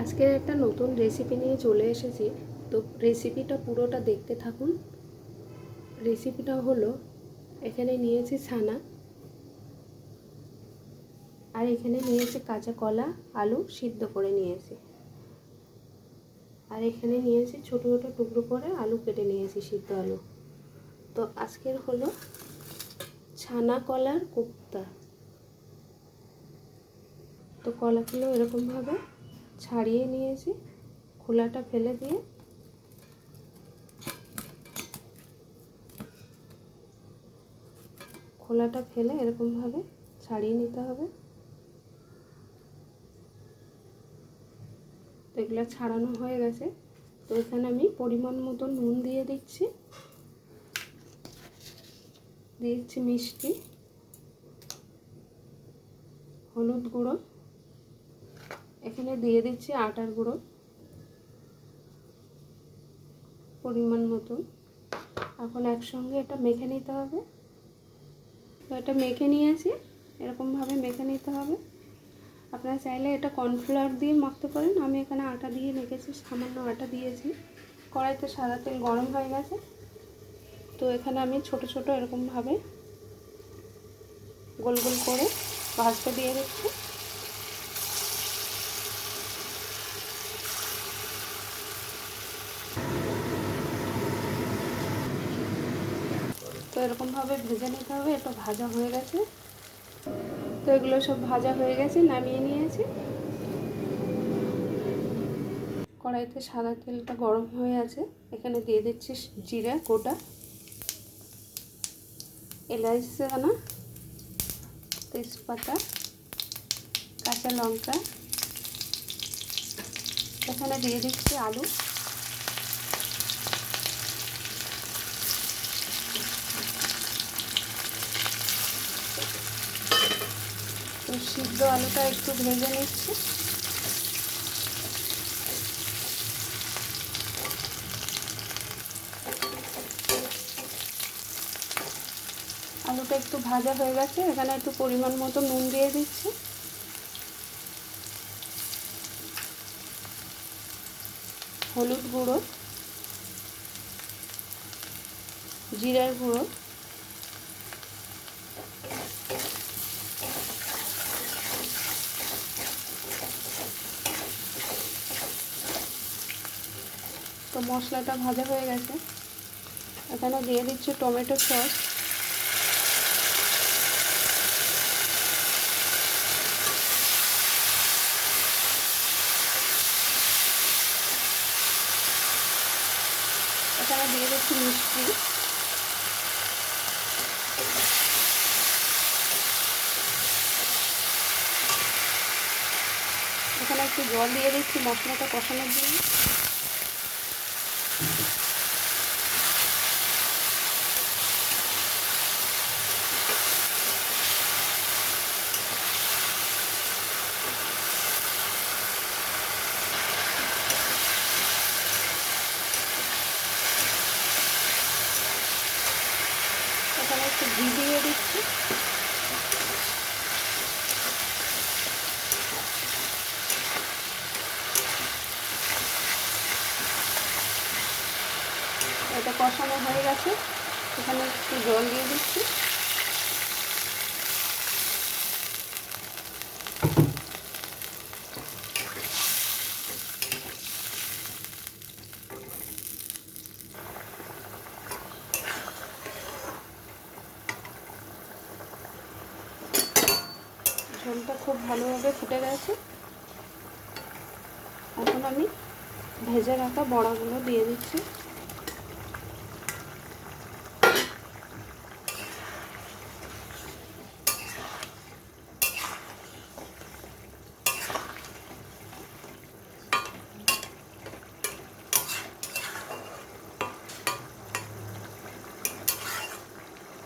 আজকের একটা নতুন রেসিপি নিয়ে চলে এসেছি। তো রেসিপিটা পুরোটা দেখতে থাকুন। রেসিপিটা হলো, এখানে নিয়েছি ছানা। আর এখানে নিয়েছি কাঁচা কলা, আলু সিদ্ধ করে নিয়েছি। আর এখানে নিয়েছি ছোটো ছোটো টুকরো করে আলু কেটে নিয়েছি সিদ্ধ আলু। তো আজকের হলো ছানা কলার কোপ্তা। তো কলাগুলো এরকমভাবে ছাড়িয়ে নিয়েছি। খোলাটা ফেলে দিয়ে। খোলাটা ফেলে এরকমভাবে ছাড়িয়ে নিতে হবে। তো এগুলো ছাড়ানো হয়ে গেছে। তো এখানে আমি পরিমাণ মতো নুন দিয়ে দিচ্ছি। দিচ্ছি মিষ্টি। হলুদ গুঁড়ো। এখানে দিয়ে দিচ্ছি আটার গুঁড়ো পরিমাণ মতো। এখন একসঙ্গে এটা মেখে নিতে হবে। তো এটা মেখে নিয়েছি, এরকমভাবে মেখে নিতে হবে। আপনারা চাইলে এটা কর্নফ্লাওয়ার দিয়ে মাখতে পারেন। আমি এখানে আটা দিয়ে মেখেছি, সামান্য আটা দিয়েছি। কড়াইতে সাদা তেল গরম হয়ে গেছে। তো এখানে আমি ছোট ছোট এরকমভাবে গোল গোল করে ভাজতে দিয়ে দিচ্ছি। তো এরকমভাবে ভেজে নিতে হবে, এটা ভাজা হয়ে গেছে। তো এগুলো সব ভাজা হয়ে গেছে, নামিয়ে নিয়েছি। কড়াইতে সাদা তেলটা গরম হয়ে আছে, এখানে দিয়ে দিচ্ছি জিরা গোটা। এলাচ দানা তেজপাতা, কাঁচা লঙ্কা। এখানে দিয়ে দিচ্ছি আলু। সিদ্ধ আলুটা একটু ভেজে নিচ্ছি। আলুটা একটু ভাজা হয়ে গেছে, এখানে একটু পরিমাণ মতো নুন দিয়ে দিচ্ছি। হলুদ গুঁড়ো, জিরার গুঁড়ো। তো মশলাটা ভাজা হয়ে গেছে। এখানে দিয়ে দিচ্ছি টমেটো সস। এখানে দিয়ে দিচ্ছি মিষ্টি। এখানে একটু জল দিয়ে দিচ্ছি মশলাটা কষানোর জন্য। এখানে একটু ঘি দিয়ে দিচ্ছি। এটা কষানো হয়ে গেছে। এখানে একটু জল দিয়ে দিচ্ছি। ঝোলটা খুব ভালোভাবে ফুটে গেছে। এখন আমি ভেজে রাখা বড়াগুলো দিয়ে দিচ্ছি।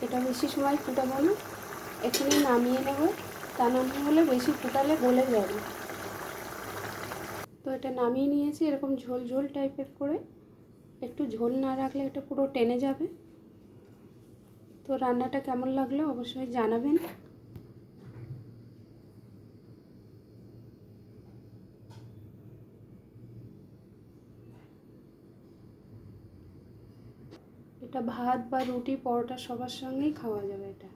এটা বেশি সময় ফুটাবো না। এখানে নামিয়ে নেব। তা না হলে বেশি ফুটালে গলে যাবে তো এটা নামিয়ে নিয়েছি, এরকম ঝোল ঝোল টাইপের করে। একটু ঝোল না রাখলে এটা পুরো টেনে যাবে। তো রান্নাটা কেমন লাগল অবশ্যই জানাবেন। এটা ভাত বা রুটি, পরোটা সবার সঙ্গেই খাওয়া যাবে এটা।